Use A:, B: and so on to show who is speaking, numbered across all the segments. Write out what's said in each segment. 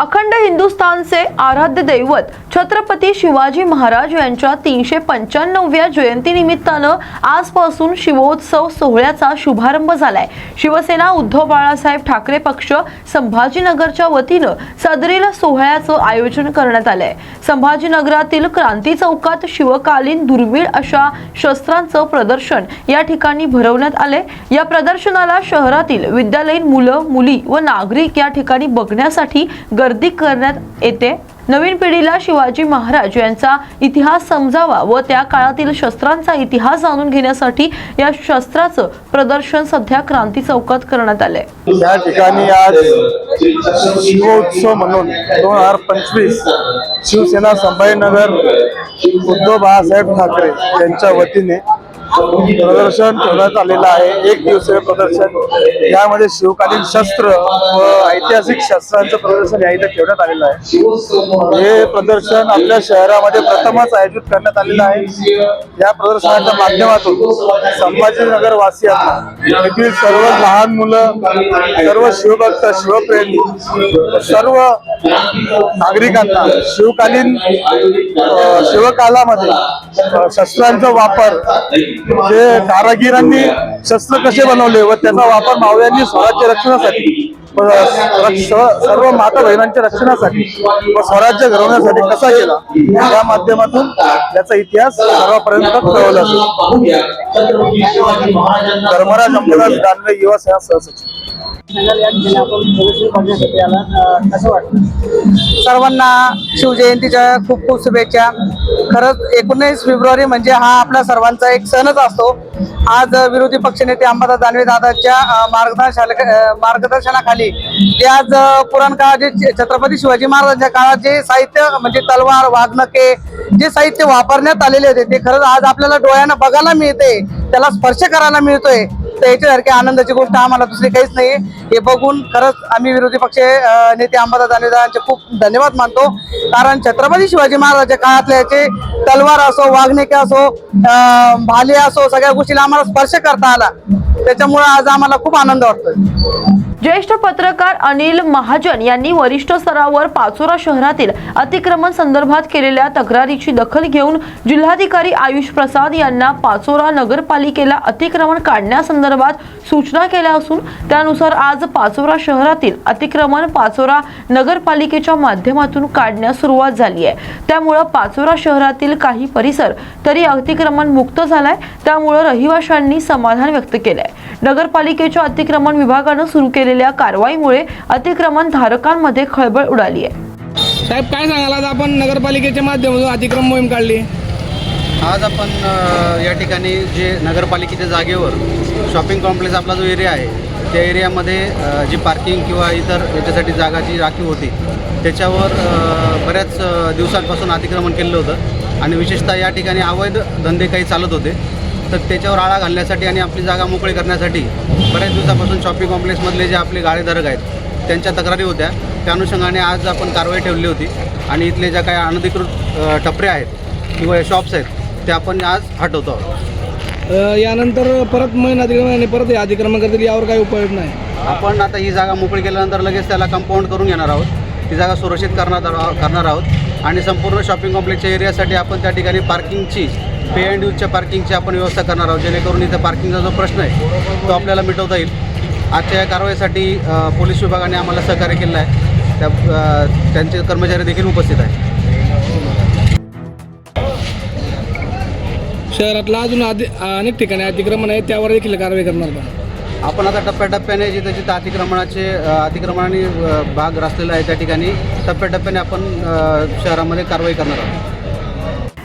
A: अखंड हिंदुस्थानचे आराध्य दैवत छत्रपती शिवाजी महाराज यांच्या तीनशे पंच्याण्णव्या जयंती निमित्तानं आजपासून शिवोत्सव सोहळ्याचा शुभारंभ झालाय. शिवसेना उद्धव बाळासाहेब ठाकरे पक्ष संभाजीनगरच्या वतीनं सदरील सोहळ्याचं आयोजन करण्यात आलंय. संभाजीनगरातील क्रांती चौकात शिवकालीन दुर्मिळ अशा शस्त्रांचं प्रदर्शन या ठिकाणी भरवण्यात आले या प्रदर्शनाला शहरातील विद्यालयीन मुलं मुली व नागरिक या ठिकाणी बघण्यासाठी गर्दी करण्यात येते. नवीन पिढीला शिवाजी महाराज यांचा इतिहास समजावा व त्या काळातील शस्त्रांचा इतिहास जाणून घेण्यासाठी या शस्त्राचं प्रदर्शन सध्या क्रांती चौकात करण्यात आलंय.
B: या ठिकाणी आज शिवोत्सव म्हणून दोन हजार पंचवीस शिवसेना संभाजीनगर उद्धव बाळासाहेब ठाकरे यांच्या वतीने प्रदर्शन ठेवण्यात आलेलं आहे. एक दिवसीय प्रदर्शन. यामध्ये शिवकालीन शस्त्र व ऐतिहासिक शस्त्रांचं प्रदर्शन या इथे ठेवण्यात आलेलं आहे. हे प्रदर्शन आपल्या शहरामध्ये प्रथमच आयोजित करण्यात आलेलं आहे. या प्रदर्शनाच्या माध्यमातून संभाजीनगर वासियांना येथील सर्व लहान मुलं सर्व शिवभक्त शिवप्रेमी सर्व नागरिकांना शिवकालीन शिवकालामध्ये शस्त्रांचा वापर जे कारागिरांनी शस्त्र कसे बनवले व त्याचा वापर मावळ्यांनी स्वराज्य रक्षणासाठी सर्व माता बहिणांच्या रक्षणासाठी व स्वराज्य घडवण्यासाठी कसा केला या माध्यमातून त्याचा इतिहास सर्वांपर्यंत कळवला धर्मराज अंबदास दानवे युवा सेना सहसचिव.
C: सर्वांना शिवजयंतीच्या खूप खूप शुभेच्छा. खरंच एकोणीस फेब्रुवारी म्हणजे हा आपला सर्वांचा एक सणच असतो. आज विरोधी पक्षनेते अंबादास दानवे दादाच्या मार्गदर्शन मार्गदर्शनाखाली ते आज पुराण काळात जे छत्रपती शिवाजी महाराजांच्या काळात जे साहित्य म्हणजे तलवार वाघनके जे साहित्य वापरण्यात आलेले होते ते खरंच आज आपल्याला डोळ्यानं बघायला मिळते त्याला स्पर्श करायला मिळतोय. तर याच्यासारखी आनंदाची गोष्ट आम्हाला दुसरी काहीच नाही. हे बघून खरंच आम्ही विरोधी पक्ष नेते अंबादास दानवेदारांचे खूप धन्यवाद मानतो. कारण छत्रपती शिवाजी महाराजांच्या काळातले याचे तलवार असो वाघनेके असो भाले असो सगळ्या गोष्टीला आम्हाला स्पर्श करता आला. त्याच्यामुळे आज आम्हाला खूप आनंद वाटतोय.
A: ज्येष्ठ पत्रकार अनिल महाजन यांनी वरिष्ठ स्तरावर पाचोरा शहरातील अतिक्रमण संदर्भात केलेल्या तक्रारीची दखल घेऊन जिल्हाधिकारी आयुष प्रसाद यांना पाचोरा नगरपालिकेला अतिक्रमण काढण्यासंदर्भात सूचना केल्या असून त्यानुसार आज पाचोरा शहरातील अतिक्रमण पाचोरा नगरपालिकेच्या माध्यमातून काढण्यास सुरुवात झाली आहे. त्यामुळं पाचोरा शहरातील काही परिसर तरी अतिक्रमण मुक्त झालाय. त्यामुळं रहिवाशांनी समाधान व्यक्त केलंय. नगरपालिकेच्या अतिक्रमण विभागानं सुरू केले केलेल्या कारवाईमुळे अतिक्रमण धारकांमध्ये खळबळ उडाली आहे.
D: साहेब काय सांगाल? आज आपण नगरपालिकेच्या माध्यमातून अतिक्रम मोहीम काढली.
E: आज आपण या ठिकाणी जे नगरपालिकेच्या जागेवर शॉपिंग कॉम्प्लेक्स आपला जो एरिया आहे त्या एरियामध्ये जी पार्किंग किंवा इतर याच्यासाठी जागा जी राखीव होती त्याच्यावर बऱ्याच दिवसांपासून अतिक्रमण केलेलं होतं. आणि विशेषतः या ठिकाणी अवैध धंदे काही चालत होते. तर त्याच्यावर आळा घालण्यासाठी आणि आपली जागा मोकळी करण्यासाठी बऱ्याच दिवसापासून शॉपिंग कॉम्प्लेक्समधले जे आपले गाळेधारक आहेत त्यांच्या तक्रारी होत्या. त्या अनुषंगाने आज आपण कारवाई ठेवली होती आणि इथले ज्या काही अनधिकृत टपरे आहेत किंवा शॉप्स आहेत ते आपण आज हटवतो आहोत.
D: यानंतर परत महिना आणि परत अतिक्रमण करतील यावर काही उपयोग नाही.
E: आपण आता ही जागा मोकळी केल्यानंतर लगेच त्याला कंपाऊंड करून घेणार आहोत. ती जागा सुरक्षित करणार करणार आहोत. आणि संपूर्ण शॉपिंग कॉम्प्लेक्सच्या एरियासाठी आपण त्या ठिकाणी पार्किंगची पे अँड यूजच्या पार्किंगची आपण व्यवस्था करणार आहोत. जेणेकरून इथं पार्किंगचा जो प्रश्न आहे तो आपल्याला मिटवता येईल. आजच्या या कारवाईसाठी पोलीस विभागाने आम्हाला सहकार्य केलं आहे. त्या त्यांचे कर्मचारी देखील उपस्थित आहेत.
D: शहरातला अजून अनेक ठिकाणी अतिक्रमण आहे त्यावर देखील कारवाई करणार का
E: आपण आता टप्प्याटप्प्याने जिथं जिथं अतिक्रमणाचे अतिक्रमणाने भाग रचलेला आहे त्या ठिकाणी टप्प्याटप्प्याने आपण शहरामध्ये कारवाई करणार आहोत.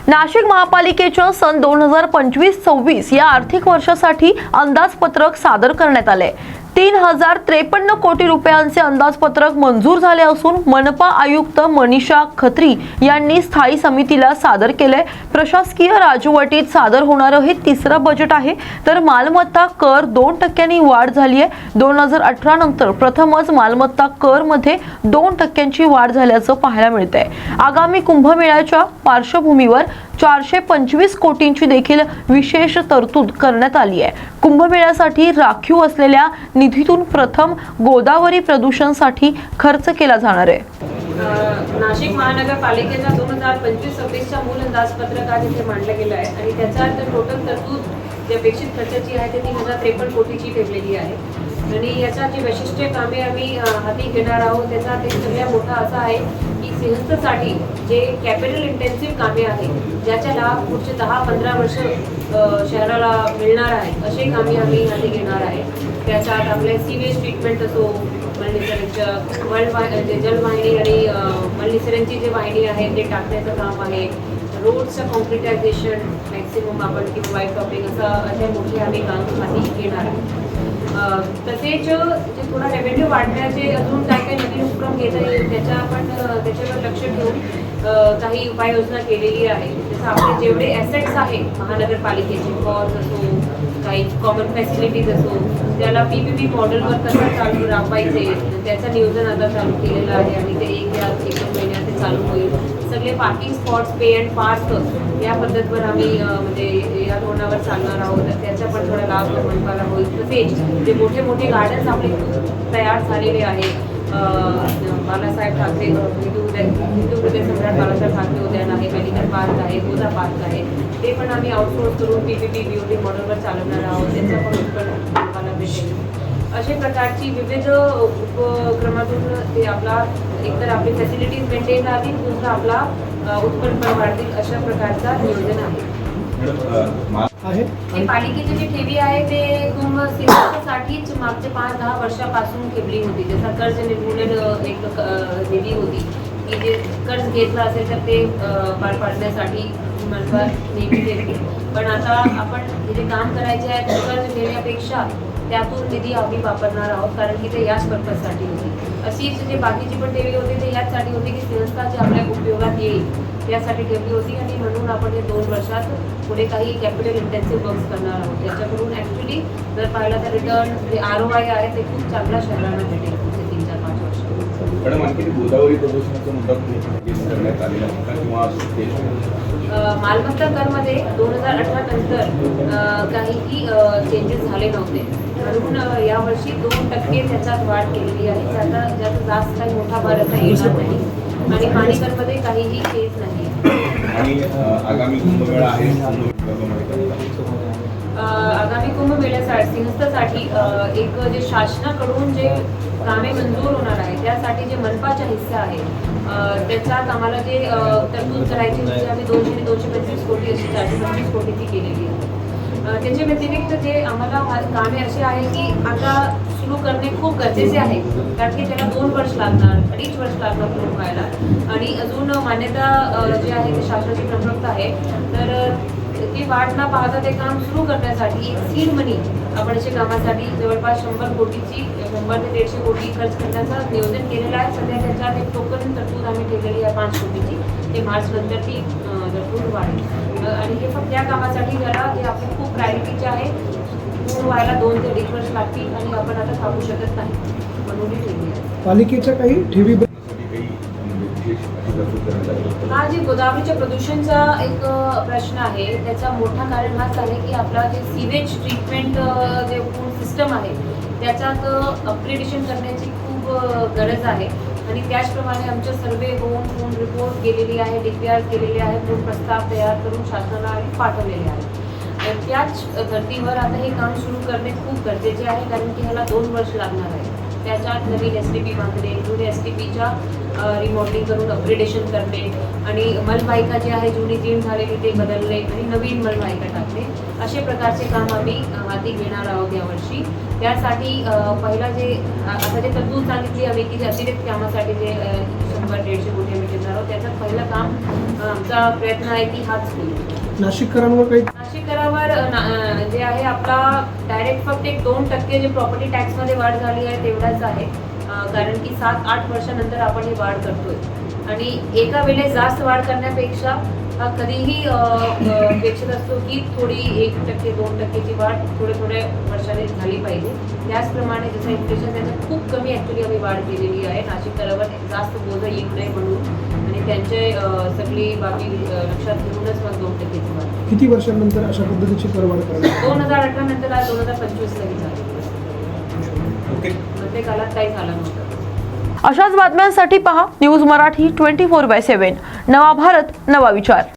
A: नाशिक महापालिकेच्या सन दोन हजार पंचवीस सव्वीस या आर्थिक वर्षासाठी अंदाजपत्रक सादर करण्यात आले तीन हजार त्रेपन्न कोटी रुपयांचे अंदाजपत्रक मंजूर झाले असून मनपा आयुक्त मनीषा खत्री यांनी स्थायी समितीला सादर केले प्रशासकीय राजवटीत सादर होणारं हे तिसरं बजेट आहे. तर मालमत्ता कर दोन टक्क्यांनी वाढ झाली आहे. दोन हजार अठरा नंतर प्रथमच मालमत्ता कर मध्ये दोन टक्क्यांची वाढ झाल्याचं पाहायला मिळतंय. आगामी कुंभमेळ्याच्या पार्श्वभूमीवर चारशे पंचवीस कोटींची देखील विशेष तरतूद करण्यात आली आहे. कुंभमेळ्यासाठी राखीव असलेल्या निधीतून प्रथम गोदावरी प्रदूषणसाठी खर्च केला जाणार आहे.
F: नाशिक महानगरपालिकेचा दोन हजार पंचवीस सव्वीसच्या मूल अंदाजपत्रक आज इथे मांडलं गेलं आहे आणि त्याच्यात टोटल तरतूद जी अपेक्षित खर्चाची आहे ते तीन हजार त्रेपन्न कोटीची ठेवलेली आहे. आणि याच्या जी वैशिष्ट्य कामे आम्ही हाती घेणार आहोत त्याचा ते सगळ्यात मोठा असा आहे की सिंहस्थसाठी जे कॅपिटल इंटेन्सिव्ह कामे आहेत ज्याच्या लाभ पुढचे दहा पंधरा वर्ष शहराला मिळणार आहे असे कामे आम्ही हाती घेणार आहे. त्याच्यात आपले सीवेज ट्रीटमेंट असो मल्टीसरंच वर्ल्ड जलवाहिनी आणि अ, जे वाहिनी आहे ते टाकण्याचं काम आहे. रोडचं कॉन्क्रिटायझेशन मॅक्सिमम आपण किंवा वाईट टॉपिंग असं असे मोठे आम्ही काम हाती घेणार आहे. तसेच जे थोडा रेव्हेन्यू वाढण्याचे अजून काय काय नवीन उपक्रम घेता येईल त्याच्या आपण त्याच्यावर लक्ष ठेवून काही उपाययोजना केलेली आहे. जसं आपले जेवढे ॲसेट्स आहेत महानगरपालिकेचे फॉर्स असो काही कॉमन फॅसिलिटीज असो त्याला पी पी पी मॉडेलवर कसं चालू राबवायचे त्याचं नियोजन आता चालू केलेलं आहे आणि ते एक या एक दोन महिन्यात ते चालू होईल. सगळे parking spots pay and park या पद्धतीवर आम्ही म्हणजे या धोरणावर चालणार आहोत. तर त्याचा पण थोडा लाभ मनपाला होईल. तसेच जे मोठे मोठे गार्डन्स आपले तयार झालेले आहे बालासाहेब ठाकरे हिंदू उद्या हिंदू हृदय सम्राट बालासाहेब ठाकरे उद्यान आहे मेडिकल पार्क आहे गोदा पार्क आहे. ते पण आम्ही आउटसोर्स करून पी पी पी ब्युटी मॉडेलवर चालवणार आहोत. त्याचं पण उत्पन्न अशा प्रकारची विविध उपक्रमातून ते आपला एकतर आपली फॅसिलिटीज मेंटेन राहतील दुसरा आपला उत्पन्न पण वाढतील अशा प्रकारचा नियोजन आहे. ते पालिकेची जी ठेवी आहे ते कुंभ सिंचनासाठीच मागचे पाच दहा वर्षापासून ठेवली होती. जसा कर्ज निर्मूलन एक निधी होती की जे कर्ज घेतलं असेल तर ते पार पाडण्यासाठी नेहमी ठेवली पण आता आपण जे काम करायचे आहे ते कर्ज घेण्यापेक्षा त्यातून निधी आम्ही वापरणार आहोत कारण की ते याच पर्पजसाठी होती. अशीच जे बाकीची पण ठेवी होती ते याचसाठी होती की संस्था जी आपल्या उपयोगात येईल त्यासाठी ठेवली होती. आणि म्हणून आपण हे दोन वर्षात पुढे काही कॅपिटल इंटेन्सिव्ह वर्क्स करणार आहोत. त्याच्याकडून ॲक्च्युली जर पाहिलं तर रिटर्न जे आर ओ आय आहे ते खूप चांगल्या शहरांना भेटेल पुढचे तीन चार पाच वर्ष.
G: मॅडम आणखी गोदावरी प्रदूषणाचा मुद्दा तुम्ही केस करण्यात आलेला होता किंवा ते-
F: अ, मालमत्ता करमध्ये दोन हजार अठरा नंतर काहीही चेंजेस झाले नव्हते. अ, यावर्षी दोन टक्के त्याच्यात वाढ केलेली आहे. त्याचा ज्याचा जास्त काही मोठा भार असा येणार नाही. आणि पाणी करमध्ये काहीही केस नाही.
G: आणि आगामी कुंभमेळा आहे
F: आगामी कुंभमेळ्यासाठी सिंहस्थसाठी एक जे शासनाकडून जे कामे मंजूर होणार आहे त्यासाठी जे मनपाचा हिस्सा आहे त्याच्यात आम्हाला जे तरतूद करायची होती आम्ही दोनशे दोनशे पंचवीस कोटी अशी चारशे पंचवीस कोटीची केलेली आहे. त्याच्या व्यतिरिक्त जे आम्हाला कामे असे आहे की आता सुरू करणे खूप गरजेचे आहे. कारण की त्याला दोन वर्ष लागणार अडीच वर्ष लागणार पूर्ण व्हायला. आणि अजून मान्यता जे आहे ते शासनाची प्रवृत्त आहे. तर की वाट न पाहता ते काम सुरू करण्यासाठी एक सीड मनी आपण अशा कामासाठी जवळपास शंभर कोटीची शंभर ते दीडशे कोटी खर्च करण्याचं नियोजन केलेलं आहे. सध्या त्याच्यात एक टोकन तरतूद आम्ही ठेवलेली आहे पाच कोटीची. ते मार्च नंतर ती तरतूद वाढेल. आणि हे फक्त त्या कामासाठी झाला हे आपली खूप प्रायोरिटीचे आहे. पूर्ण व्हायला दोन ते दीड वर्ष लागतील आणि आपण आता थांबू शकत नाही. म्हणून
D: पालिकेच्या काही ठेवी
F: हा जे गोदावरीच्या प्रदूषणचा एक प्रश्न आहे त्याचा मोठा कारण हाच आहे की आपला जे सिवेज ट्रीटमेंट जे जे सिस्टम आहे त्याच्यात अपग्रेडेशन करण्याची खूप गरज आहे. आणि त्याचप्रमाणे आमच्या सर्वे होऊन पूर्ण रिपोर्ट गेलेली आहे डी पी आर केलेले आहे पूर्ण प्रस्ताव तयार करून शासनाला आम्ही पाठवलेले आहे तर त्याच धर्तीवर आता हे काम सुरू करणे खूप गरजेचे आहे कारण की ह्याला दोन वर्ष लागणार आहे. त्याच्यात नवीन एस टी पी मागणे जुने एस टी पीच्या रिमॉडेलिंग करून अपग्रेडेशन करणे आणि मलवाहिका जे आहे जुनी जीर्ण झालेली ते बदलणे आणि नवीन मलवाहिका टाकणे असे प्रकारचे काम आम्ही हाती घेणार आहोत यावर्षी. त्यासाठी पहिला जे आता जे तरतूद सांगितली आम्ही की जे अतिरिक्त कामासाठी जे शंभर दीडशे कोटी आम्ही देणार आहोत. त्याच्यात पहिलं काम आमचा प्रयत्न आहे की हाच होईल.
D: नाशिककरांवर काही
F: नाशिककरावर ना- जे आहे आपला डायरेक्ट फक्त एक दोन टक्के जे प्रॉपर्टी टॅक्समध्ये वाढ झाली आहे तेवढाच आहे. कारण की सात आठ वर्षानंतर आपण ही वाढ करतोय. आणि एका वेळेस जास्त वाढ करण्यापेक्षा अ, कधीही अपेक्षित असतो की थोडी एक टक्के दोन टक्केची वाढ थोड्या थोड्या वर्षाने झाली पाहिजे. त्याचप्रमाणे जसं इन्फ्लेशन त्याच्यात खूप कमी ॲक्च्युली आम्ही वाढ केलेली आहे. नाशिककरावर जास्त बोध येऊ नये म्हणून. आणि त्यांचे सगळी बाबी लक्षात घेऊनच मग दोन टक्केची वाढ.
D: किती वर्षांनंतर अशा पद्धतीची करणार
F: दोन हजार अठरा नंतर आज दोन हजार पंचवीस ला झाली. प्रत्येकाला काही झालं नव्हतं.
A: अशाच बातम्यांसाठी पहा news Marathi twenty four by seven. नवा भारत नवा विचार.